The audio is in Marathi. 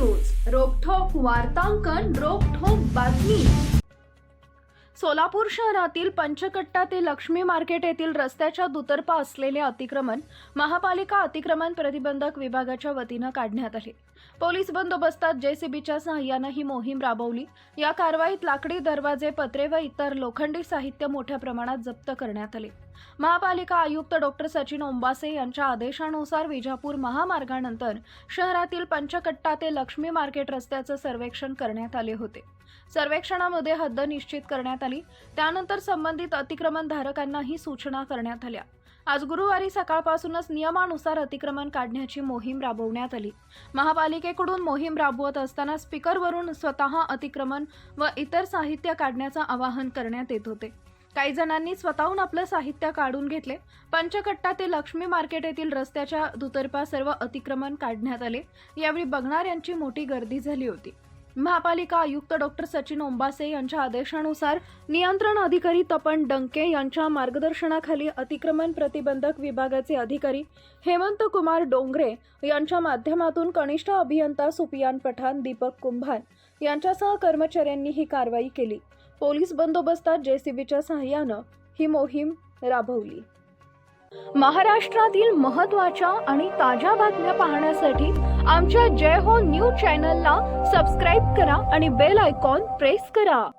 वार्तांकन रोखोक बातमी. सोलापूर शहरातील पंचकट्टा ते लक्ष्मी मार्केट येथील रस्त्याच्या दुतर्फा असलेले अतिक्रमण महापालिका अतिक्रमण प्रतिबंधक विभागाच्या वतीनं काढण्यात आले. पोलीस बंदोबस्तात जेसीबीच्या सहाय्यानं ही मोहीम राबवली. या कारवाईत लाकडी दरवाजे पत्रे व इतर लोखंडी साहित्य मोठ्या प्रमाणात जप्त करण्यात आले. महापालिका आयुक्त डॉक्टर सचिन ओंबासे यांच्या आदेशानुसार विजापूर महामार्गानंतर शहरातील पंचकट्टा ते लक्ष्मी मार्केट रस्त्याचं सर्वेक्षण करण्यात आले होते. सर्वेक्षणामध्ये हद्द निश्चित करण्यात आली. त्यानंतर संबंधित अतिक्रमण धारकांनाही सूचना करण्यात आल्या. आज गुरुवारी सकाळपासूनच नियमानुसार अतिक्रमण काढण्याची मोहीम राबवण्यात आली. महापालिकेकडून मोहीम राबवत असताना स्पीकरवरून स्वतः अतिक्रमण व इतर साहित्य काढण्याचं आवाहन करण्यात येत होते. काही जणांनी स्वतःहून आपलं साहित्य काढून घेतले. पंचकट्टा ते लक्ष्मी मार्केट येथील रस्त्याच्या दुतर्फा सर्व अतिक्रमण काढण्यात आले. यावेळी बघणार यांची मोठी गर्दी झाली होती. महापालिका आयुक्त डॉक्टर सचिन ओंबासे यांच्या आदेशानुसार नियंत्रण अधिकारी तपन डंके यांच्या मार्गदर्शनाखाली अतिक्रमण प्रतिबंधक विभागाचे अधिकारी हेमंत कुमार डोंगरे यांच्या माध्यमातून कनिष्ठ अभियंता सुपियान पठाण दीपक कुंभार यांच्यासह कर्मचाऱ्यांनी ही कारवाई केली. पोलीस बंदोबस्तात जेसीबीच्या सहाय्यानं ही मोहीम राबवली. महाराष्ट्रातील महत्त्वाच्या आणि ताज्या बातम्या पाहण्यासाठी आमच्या जय हो न्यूज चॅनलला सबस्क्राईब करा आणि बेल आयकॉन प्रेस करा.